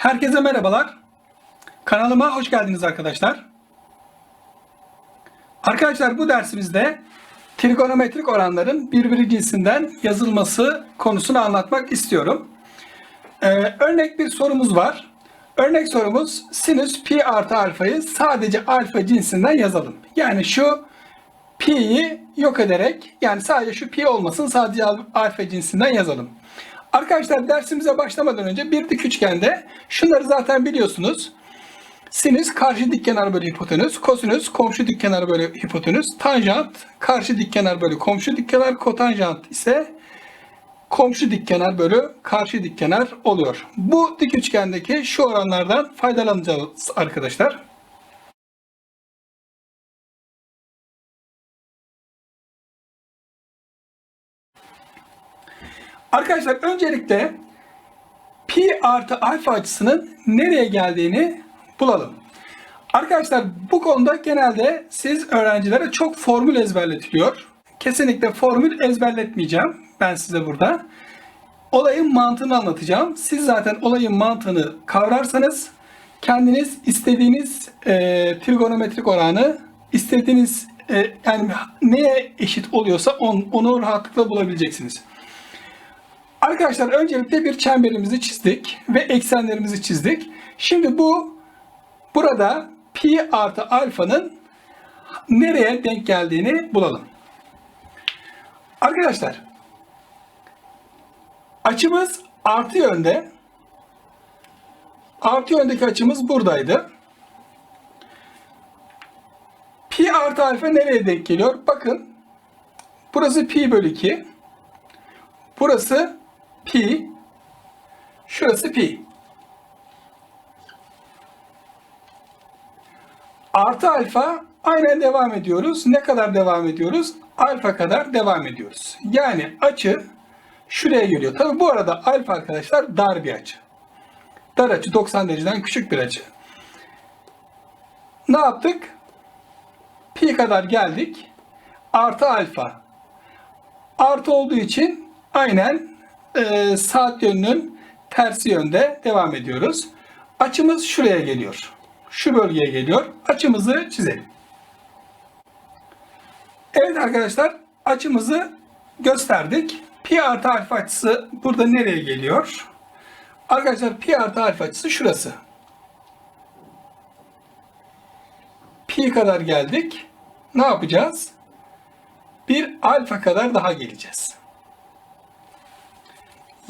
Herkese merhabalar. Kanalıma hoş geldiniz arkadaşlar. Arkadaşlar bu dersimizde trigonometrik oranların birbiri cinsinden yazılması konusunu anlatmak istiyorum. Ee, örnek bir sorumuz var. Örnek sorumuz sinüs pi artı alfayı sadece alfa cinsinden yazalım. Yani şu pi'yi yok ederek yani sadece şu pi olmasın sadece alfa cinsinden yazalım. Arkadaşlar dersimize başlamadan önce bir dik üçgende şunları zaten biliyorsunuz. Sinüs karşı dik kenar bölü hipotenüs, kosinüs komşu dik kenar bölü hipotenüs, tanjant karşı dik kenar bölü komşu dik kenar, kotanjant ise komşu dik kenar bölü karşı dik kenar oluyor. Bu dik üçgendeki şu oranlardan faydalanacağız arkadaşlar. Arkadaşlar öncelikle pi artı alfa açısının nereye geldiğini bulalım. Arkadaşlar bu konuda genelde siz öğrencilere çok formül ezberletiliyor. Kesinlikle formül ezberletmeyeceğim ben size burada. Olayın mantığını anlatacağım. Siz zaten olayın mantığını kavrarsanız kendiniz istediğiniz e, trigonometrik oranı istediğiniz e, yani neye eşit oluyorsa on, onu rahatlıkla bulabileceksiniz. Arkadaşlar öncelikle bir çemberimizi çizdik ve eksenlerimizi çizdik. Şimdi bu burada pi artı alfanın nereye denk geldiğini bulalım. Arkadaşlar açımız artı yönde. Artı yöndeki açımız buradaydı. Pi artı alfa nereye denk geliyor? Bakın burası pi bölü 2. Burası pi. Şurası pi. Artı alfa aynen devam ediyoruz. Ne kadar devam ediyoruz? Alfa kadar devam ediyoruz. Yani açı şuraya geliyor. Tabi bu arada alfa arkadaşlar dar bir açı. Dar açı 90 dereceden küçük bir açı. Ne yaptık? Pi kadar geldik. Artı alfa. Artı olduğu için aynen e, saat yönünün tersi yönde devam ediyoruz. Açımız şuraya geliyor. Şu bölgeye geliyor. Açımızı çizelim. Evet arkadaşlar açımızı gösterdik. Pi artı alfa açısı burada nereye geliyor? Arkadaşlar pi artı alfa açısı şurası. Pi kadar geldik. Ne yapacağız? Bir alfa kadar daha geleceğiz.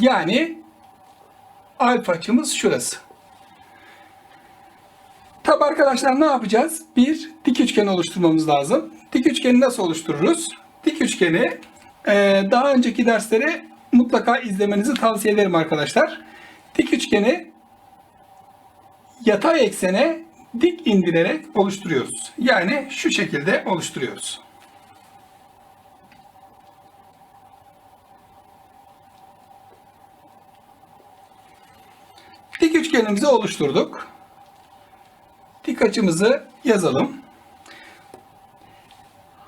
Yani alfa açımız şurası. Tabi arkadaşlar ne yapacağız? Bir dik üçgen oluşturmamız lazım. Dik üçgeni nasıl oluştururuz? Dik üçgeni e, daha önceki dersleri mutlaka izlemenizi tavsiye ederim arkadaşlar. Dik üçgeni yatay eksene dik indirerek oluşturuyoruz. Yani şu şekilde oluşturuyoruz. Dik üçgenimizi oluşturduk. Dik açımızı yazalım.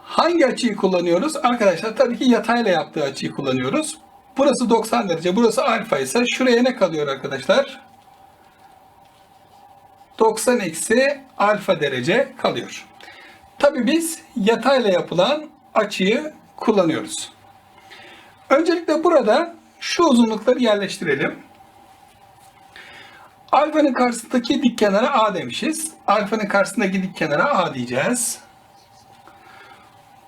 Hangi açıyı kullanıyoruz? Arkadaşlar tabii ki yatayla yaptığı açıyı kullanıyoruz. Burası 90 derece, burası alfa ise şuraya ne kalıyor arkadaşlar? 90 eksi alfa derece kalıyor. Tabii biz yatayla yapılan açıyı kullanıyoruz. Öncelikle burada şu uzunlukları yerleştirelim. Alfanın karşısındaki dik kenara A demişiz. Alfanın karşısındaki dik kenara A diyeceğiz.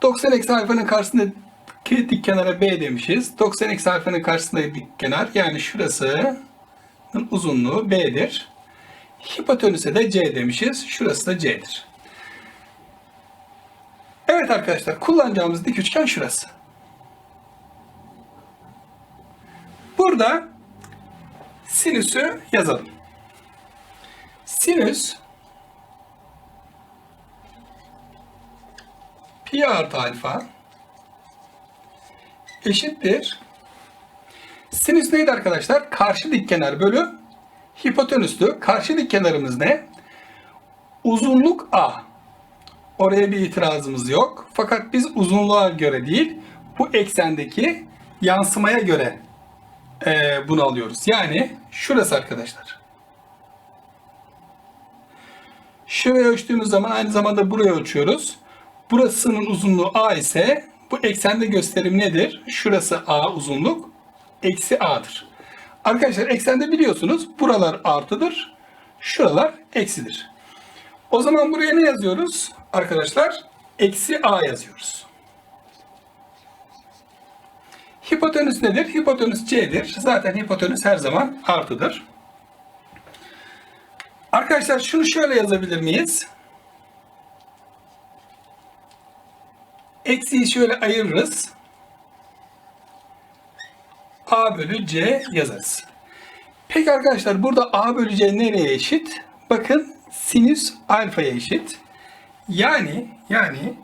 90 eksi alfanın karşısındaki dik kenara B demişiz. 90 eksi alfanın karşısındaki dik kenar yani şurasının uzunluğu B'dir. Hipotenüse de C demişiz. Şurası da C'dir. Evet arkadaşlar kullanacağımız dik üçgen şurası. Burada sinüsü yazalım. Sinüs pi artı alfa eşittir. Sinüs neydi arkadaşlar? Karşı dik kenar bölü hipotenüstü. Karşı dik kenarımız ne? Uzunluk A. Oraya bir itirazımız yok. Fakat biz uzunluğa göre değil, bu eksendeki yansımaya göre bunu alıyoruz. Yani şurası arkadaşlar. Şuraya ölçtüğümüz zaman aynı zamanda buraya ölçüyoruz. Burasının uzunluğu A ise bu eksende gösterim nedir? Şurası A uzunluk, eksi A'dır. Arkadaşlar eksende biliyorsunuz buralar artıdır, şuralar eksidir. O zaman buraya ne yazıyoruz arkadaşlar? Eksi A yazıyoruz. Hipotenüs nedir? Hipotenüs C'dir. Zaten hipotenüs her zaman artıdır. Arkadaşlar şunu şöyle yazabilir miyiz? Eksiyi şöyle ayırırız. A bölü C yazarız. Peki arkadaşlar burada A bölü C nereye eşit? Bakın sinüs alfaya eşit. Yani yani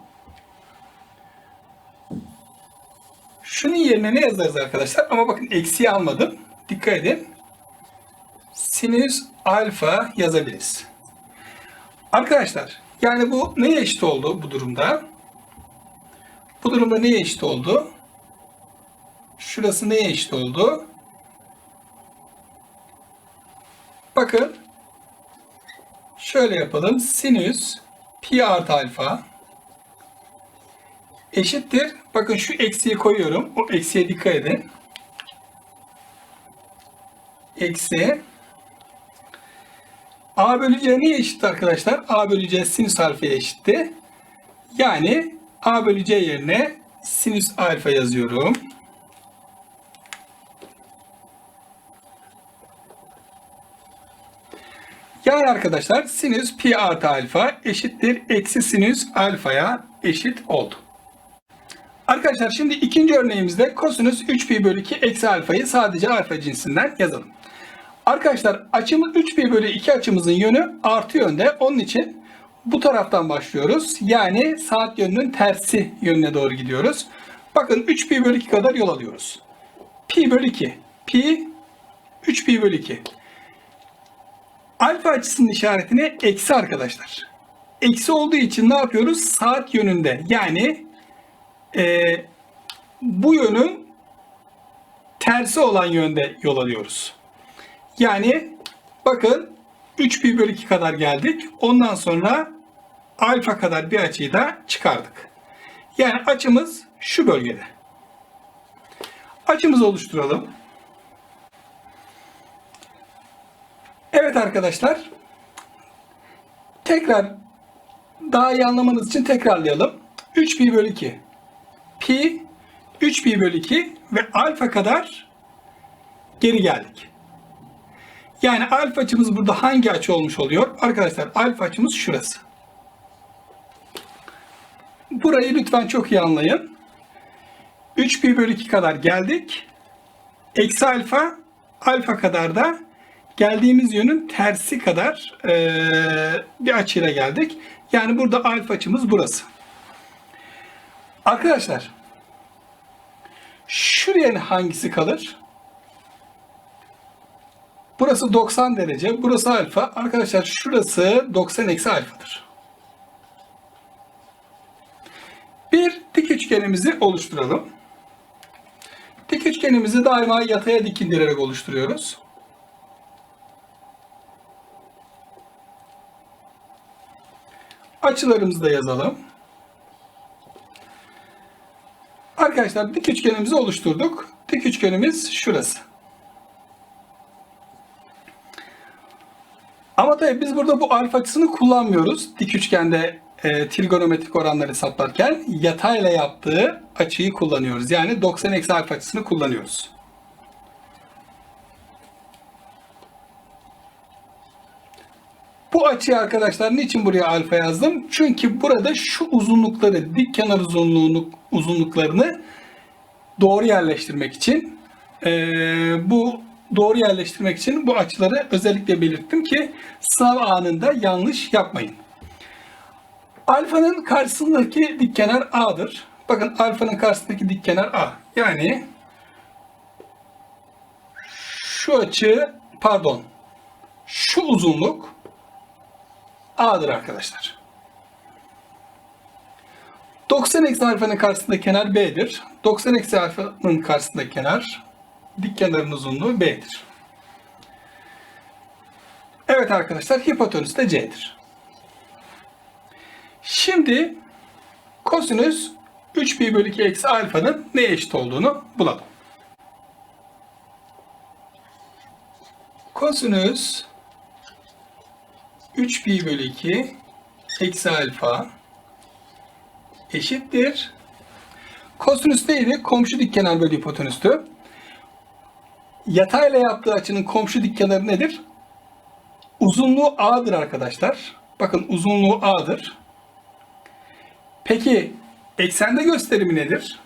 şunun yerine ne yazarız arkadaşlar? Ama bakın eksiği almadım. Dikkat edin. Sinüs alfa yazabiliriz. Arkadaşlar yani bu neye eşit oldu bu durumda? Bu durumda neye eşit oldu? Şurası neye eşit oldu? Bakın şöyle yapalım. Sinüs pi artı alfa eşittir. Bakın şu eksiği koyuyorum. O eksiğe dikkat edin. Eksi A bölü C neye eşit arkadaşlar? A bölü C sinüs alfaya eşitti. Yani A bölü C yerine sinüs alfa yazıyorum. Yani arkadaşlar sinüs pi artı alfa eşittir eksi sinüs alfaya eşit oldu. Arkadaşlar şimdi ikinci örneğimizde kosinüs 3 pi bölü 2 eksi alfayı sadece alfa cinsinden yazalım. Arkadaşlar açımız 3 pi bölü 2 açımızın yönü artı yönde. Onun için bu taraftan başlıyoruz. Yani saat yönünün tersi yönüne doğru gidiyoruz. Bakın 3 pi bölü 2 kadar yol alıyoruz. Pi bölü 2. Pi 3 pi bölü 2. Alfa açısının işaretine eksi arkadaşlar. Eksi olduğu için ne yapıyoruz? Saat yönünde. Yani e, bu yönün tersi olan yönde yol alıyoruz. Yani bakın 3 pi bölü 2 kadar geldik. Ondan sonra alfa kadar bir açıyı da çıkardık. Yani açımız şu bölgede. Açımızı oluşturalım. Evet arkadaşlar. Tekrar daha iyi anlamanız için tekrarlayalım. 3 pi bölü 2. Pi 3 pi bölü 2 ve alfa kadar geri geldik. Yani alfa açımız burada hangi açı olmuş oluyor? Arkadaşlar alfa açımız şurası. Burayı lütfen çok iyi anlayın. 3 pi bölü 2 kadar geldik. Eksi alfa, alfa kadar da geldiğimiz yönün tersi kadar ee, bir açıyla geldik. Yani burada alfa açımız burası. Arkadaşlar şuraya hangisi kalır? Burası 90 derece. Burası alfa. Arkadaşlar şurası 90 eksi alfadır. Bir dik üçgenimizi oluşturalım. Dik üçgenimizi daima yataya dikindirerek oluşturuyoruz. Açılarımızı da yazalım. Arkadaşlar dik üçgenimizi oluşturduk. Dik üçgenimiz şurası. Ama tabii biz burada bu alfa açısını kullanmıyoruz. Dik üçgende e, trigonometrik oranları hesaplarken yatayla yaptığı açıyı kullanıyoruz. Yani 90 eksi alfa açısını kullanıyoruz. Bu açıyı arkadaşlar niçin buraya alfa yazdım? Çünkü burada şu uzunlukları, dik kenar uzunluğunu, uzunluklarını doğru yerleştirmek için e, bu doğru yerleştirmek için bu açıları özellikle belirttim ki sınav anında yanlış yapmayın. Alfanın karşısındaki dik kenar A'dır. Bakın alfanın karşısındaki dik kenar A. Yani şu açı pardon şu uzunluk A'dır arkadaşlar. 90 eksi alfanın karşısındaki kenar B'dir. 90 eksi alfanın karşısındaki kenar dik kenarın uzunluğu B'dir. Evet arkadaşlar hipotenüs de C'dir. Şimdi kosinüs 3 pi bölü 2 eksi alfanın neye eşit olduğunu bulalım. Kosinüs 3 pi bölü 2 eksi alfa eşittir. Kosinüs neydi? Komşu dik kenar bölü hipotenüstü. Yatayla yaptığı açının komşu dik kenarı nedir? Uzunluğu A'dır arkadaşlar. Bakın uzunluğu A'dır. Peki eksende gösterimi nedir?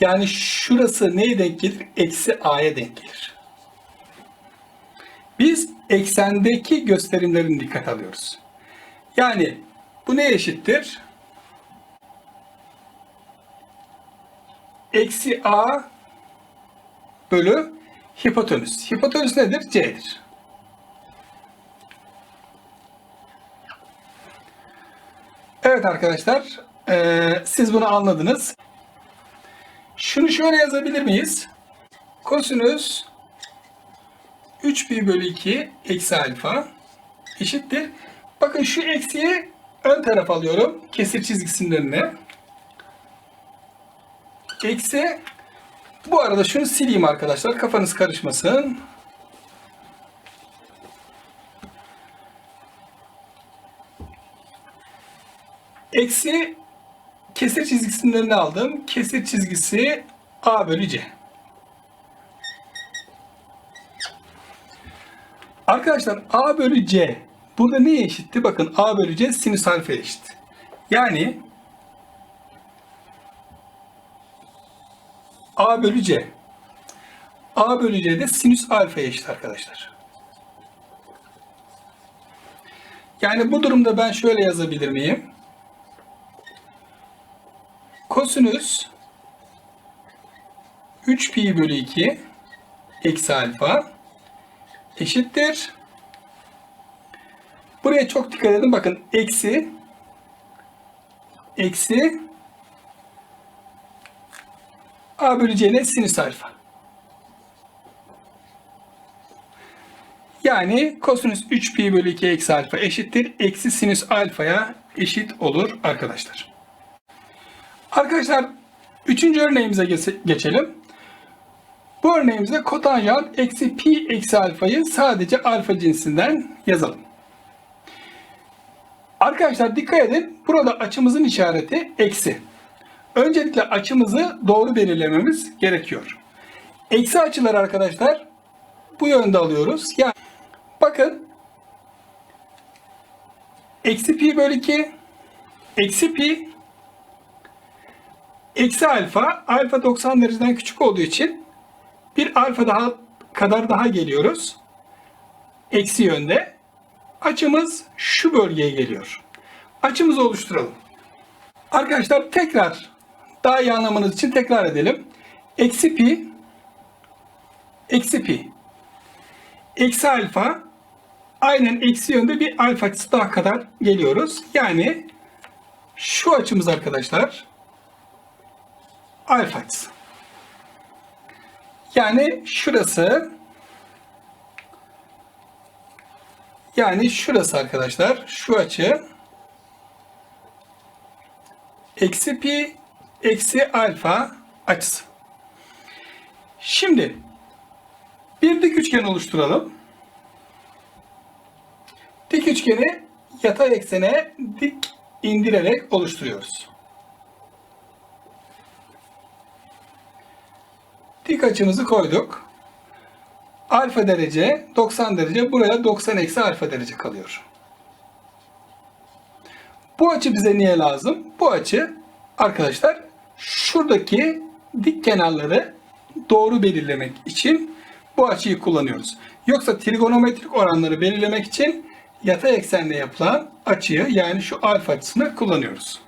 Yani şurası neye denk gelir? Eksi A'ya denk gelir. Biz eksendeki gösterimlerin dikkat alıyoruz. Yani bu ne eşittir? Eksi A bölü hipotenüs. Hipotenüs nedir? C'dir. Evet arkadaşlar, eee, siz bunu anladınız. Şunu şöyle yazabilir miyiz? Kosinüs 3 pi bölü 2 eksi alfa eşittir. Bakın şu eksiyi ön taraf alıyorum. Kesir çizgisinin önüne. Eksi bu arada şunu sileyim arkadaşlar. Kafanız karışmasın. Eksi kesir çizgisinin önüne aldım. Kesir çizgisi A bölü C. Arkadaşlar A bölü C burada neye eşitti? Bakın A bölü C sinüs alfa eşit. Yani A bölü C. A bölü C de sinüs alfa eşit arkadaşlar. Yani bu durumda ben şöyle yazabilir miyim? Kosinüs 3 pi bölü 2 eksi alfa eşittir. Buraya çok dikkat edin. Bakın eksi eksi a bölü c'ne sinüs alfa. Yani kosinüs 3 pi bölü 2 eksi alfa eşittir. Eksi sinüs alfaya eşit olur arkadaşlar. Arkadaşlar üçüncü örneğimize geç- geçelim. Bu örneğimizde kotanjant eksi pi eksi alfayı sadece alfa cinsinden yazalım. Arkadaşlar dikkat edin. Burada açımızın işareti eksi. Öncelikle açımızı doğru belirlememiz gerekiyor. Eksi açılar arkadaşlar bu yönde alıyoruz. Yani bakın eksi pi bölü 2 eksi pi eksi alfa alfa 90 dereceden küçük olduğu için bir alfa daha kadar daha geliyoruz. Eksi yönde. Açımız şu bölgeye geliyor. Açımızı oluşturalım. Arkadaşlar tekrar daha iyi anlamanız için tekrar edelim. Eksi pi eksi pi eksi alfa aynen eksi yönde bir alfa açısı daha kadar geliyoruz. Yani şu açımız arkadaşlar alfa açısı. Yani şurası yani şurası arkadaşlar şu açı eksi pi eksi alfa açısı. Şimdi bir dik üçgen oluşturalım. Dik üçgeni yatay eksene dik indirerek oluşturuyoruz. Dik açımızı koyduk. Alfa derece 90 derece buraya 90 eksi alfa derece kalıyor. Bu açı bize niye lazım? Bu açı arkadaşlar şuradaki dik kenarları doğru belirlemek için bu açıyı kullanıyoruz. Yoksa trigonometrik oranları belirlemek için yatay eksende yapılan açıyı yani şu alfa açısını kullanıyoruz.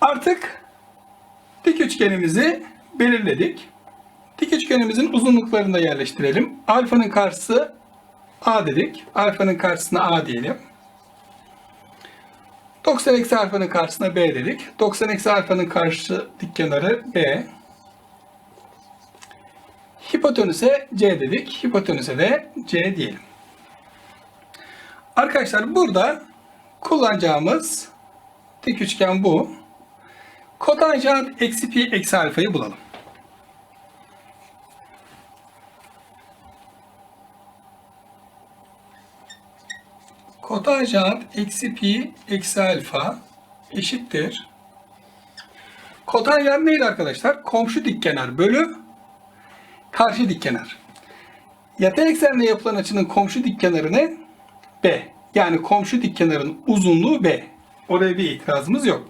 Artık dik üçgenimizi belirledik. Dik üçgenimizin uzunluklarını da yerleştirelim. Alfanın karşısı A dedik. Alfanın karşısına A diyelim. 90 eksi alfanın karşısına B dedik. 90 eksi alfanın karşı dik kenarı B. Hipotenüse C dedik. Hipotenüse de C diyelim. Arkadaşlar burada kullanacağımız dik üçgen bu. Kotanjant eksi pi eksi alfayı bulalım. Kotanjant eksi pi eksi alfa eşittir. Kotanjant neydi arkadaşlar? Komşu dikkenar bölü karşı dikkenar. Yatay eksenle yapılan açının komşu dikkenarı ne? B. Yani komşu dikkenarın uzunluğu B. Oraya bir itirazımız yok.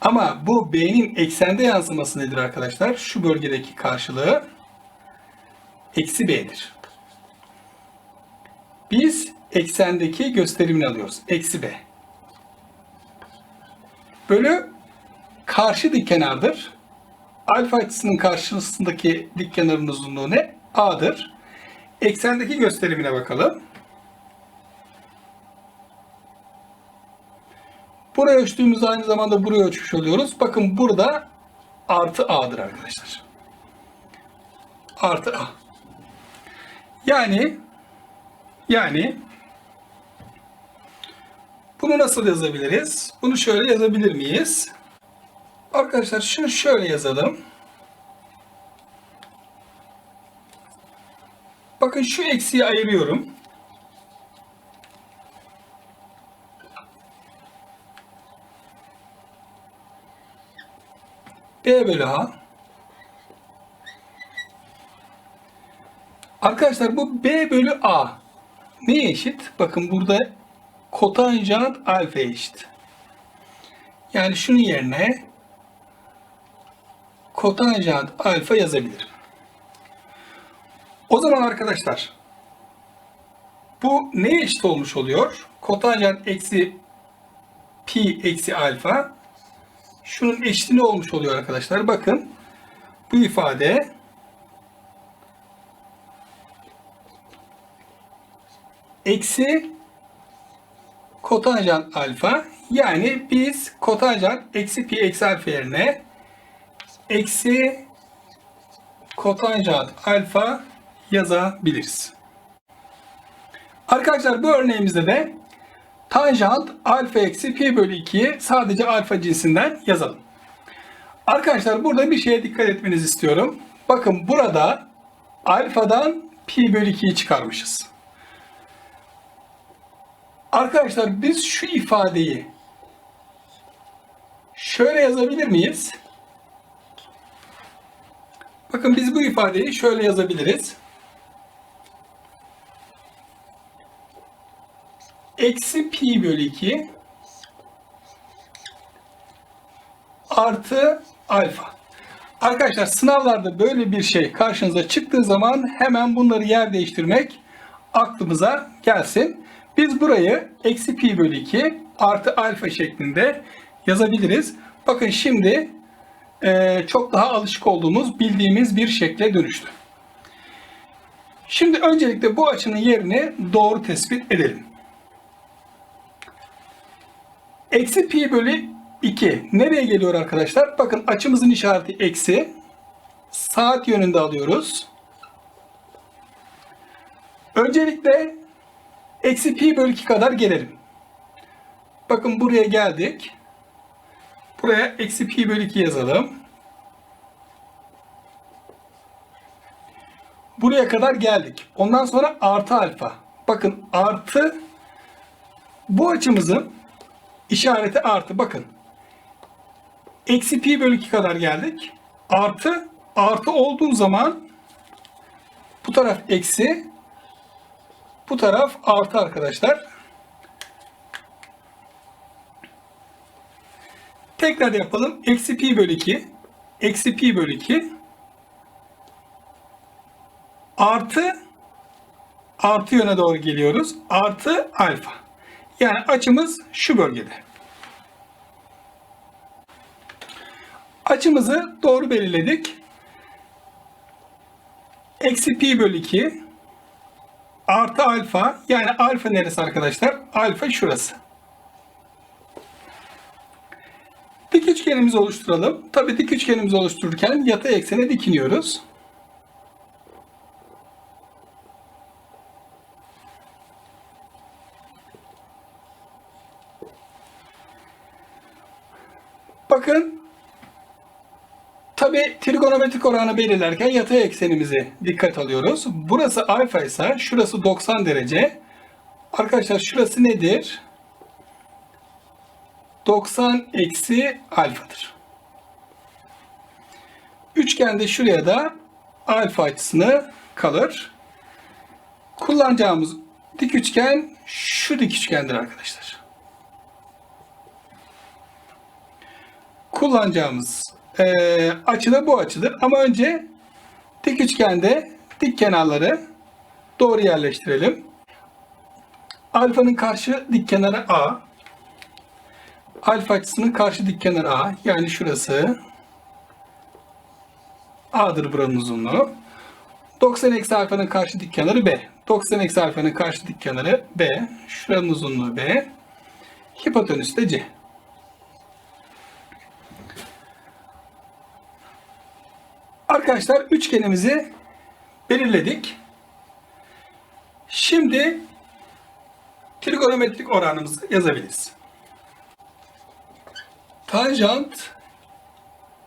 Ama bu B'nin eksende yansıması nedir arkadaşlar? Şu bölgedeki karşılığı eksi B'dir. Biz eksendeki gösterimini alıyoruz. Eksi B. Bölü karşı dik kenardır. Alfa açısının karşısındaki dik kenarın uzunluğu ne? A'dır. Eksendeki gösterimine bakalım. Buraya ölçtüğümüz aynı zamanda buraya ölçmüş oluyoruz. Bakın burada artı A'dır arkadaşlar. Artı A. Yani yani bunu nasıl yazabiliriz? Bunu şöyle yazabilir miyiz? Arkadaşlar şunu şöyle yazalım. Bakın şu eksiği ayırıyorum. B bölü A. Arkadaşlar bu B bölü A neye eşit? Bakın burada kotanjant alfa eşit. Yani şunun yerine kotanjant alfa yazabilirim. O zaman arkadaşlar bu neye eşit olmuş oluyor? Kotanjant eksi pi eksi alfa şunun eşitliği olmuş oluyor arkadaşlar. Bakın bu ifade eksi kotanjant alfa yani biz kotanjant eksi pi eksi alfa yerine eksi kotanjant alfa yazabiliriz. Arkadaşlar bu örneğimizde de tanjant alfa eksi pi bölü 2'yi sadece alfa cinsinden yazalım. Arkadaşlar burada bir şeye dikkat etmenizi istiyorum. Bakın burada alfadan pi bölü 2'yi çıkarmışız. Arkadaşlar biz şu ifadeyi şöyle yazabilir miyiz? Bakın biz bu ifadeyi şöyle yazabiliriz. Eksi pi bölü 2 artı alfa. Arkadaşlar sınavlarda böyle bir şey karşınıza çıktığı zaman hemen bunları yer değiştirmek aklımıza gelsin. Biz burayı eksi pi bölü 2 artı alfa şeklinde yazabiliriz. Bakın şimdi e, çok daha alışık olduğumuz, bildiğimiz bir şekle dönüştü. Şimdi öncelikle bu açının yerini doğru tespit edelim. Eksi pi bölü 2 nereye geliyor arkadaşlar? Bakın açımızın işareti eksi. Saat yönünde alıyoruz. Öncelikle eksi pi bölü 2 kadar gelelim. Bakın buraya geldik. Buraya eksi pi bölü 2 yazalım. Buraya kadar geldik. Ondan sonra artı alfa. Bakın artı bu açımızın işareti artı. Bakın. Eksi pi bölü 2 kadar geldik. Artı artı olduğu zaman bu taraf eksi bu taraf artı arkadaşlar. Tekrar yapalım. Eksi pi bölü 2. Eksi pi bölü 2. Artı artı yöne doğru geliyoruz. Artı alfa. Yani açımız şu bölgede. Açımızı doğru belirledik. Eksi pi bölü 2 artı alfa yani alfa neresi arkadaşlar? Alfa şurası. Dik üçgenimizi oluşturalım. Tabi dik üçgenimizi oluştururken yatay eksene dikiniyoruz. Bakın tabi trigonometrik oranı belirlerken yatay eksenimizi dikkat alıyoruz. Burası alfa ise şurası 90 derece. Arkadaşlar şurası nedir? 90 eksi alfadır. Üçgende şuraya da alfa açısını kalır. Kullanacağımız dik üçgen şu dik üçgendir arkadaşlar. Kullanacağımız eee açı da bu açıdır. Ama önce dik üçgende dik kenarları doğru yerleştirelim. Alfanın karşı dik kenarı A. Alfa açısının karşı dik kenarı A. Yani şurası A'dır buranın uzunluğu. 90 eksi alfanın karşı dik kenarı B. 90 eksi alfanın karşı dik kenarı B. Şuranın uzunluğu B. Hipotenüs de C. Arkadaşlar üçgenimizi belirledik. Şimdi trigonometrik oranımızı yazabiliriz. Tanjant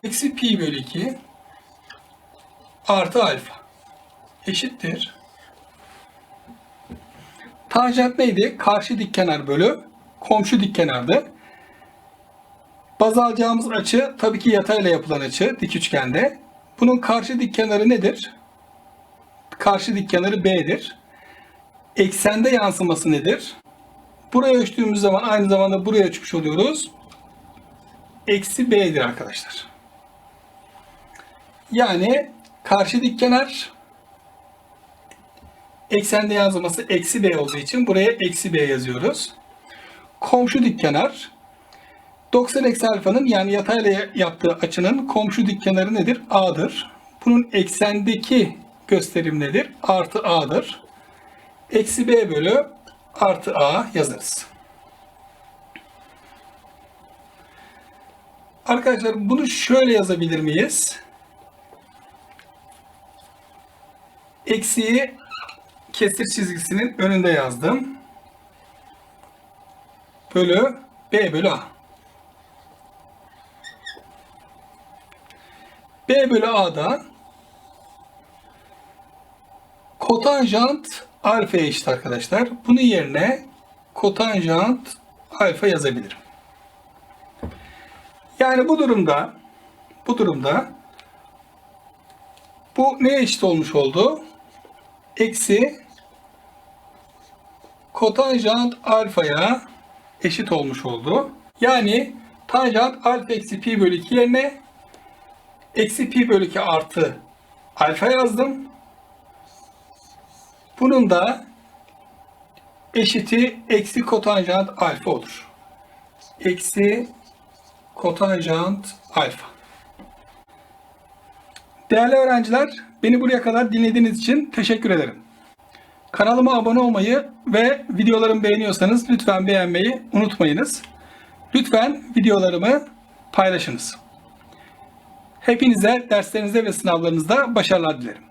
eksi pi bölü 2 artı alfa eşittir. Tanjant neydi? Karşı dik kenar bölü komşu dik kenardı. Baz alacağımız açı tabii ki yatayla yapılan açı dik üçgende. Bunun karşı dik kenarı nedir? Karşı dik kenarı B'dir. Eksende yansıması nedir? Buraya ölçtüğümüz zaman aynı zamanda buraya ölçmüş oluyoruz. Eksi B'dir arkadaşlar. Yani karşı dik kenar eksende yansıması eksi B olduğu için buraya eksi B yazıyoruz. Komşu dik kenar 90 eksi alfanın yani yatayla yaptığı açının komşu dik kenarı nedir? A'dır. Bunun eksendeki gösterim nedir? Artı A'dır. Eksi B bölü artı A yazarız. Arkadaşlar bunu şöyle yazabilir miyiz? Eksiği kesir çizgisinin önünde yazdım. Bölü B bölü A. B bölü A'da kotanjant alfa eşit arkadaşlar. Bunun yerine kotanjant alfa yazabilirim. Yani bu durumda bu durumda bu neye eşit olmuş oldu? Eksi kotanjant alfaya eşit olmuş oldu. Yani tanjant alfa eksi pi bölü 2 yerine eksi pi bölü 2 artı alfa yazdım. Bunun da eşiti eksi kotanjant alfa olur. Eksi kotanjant alfa. Değerli öğrenciler, beni buraya kadar dinlediğiniz için teşekkür ederim. Kanalıma abone olmayı ve videolarımı beğeniyorsanız lütfen beğenmeyi unutmayınız. Lütfen videolarımı paylaşınız. Hepinize derslerinizde ve sınavlarınızda başarılar dilerim.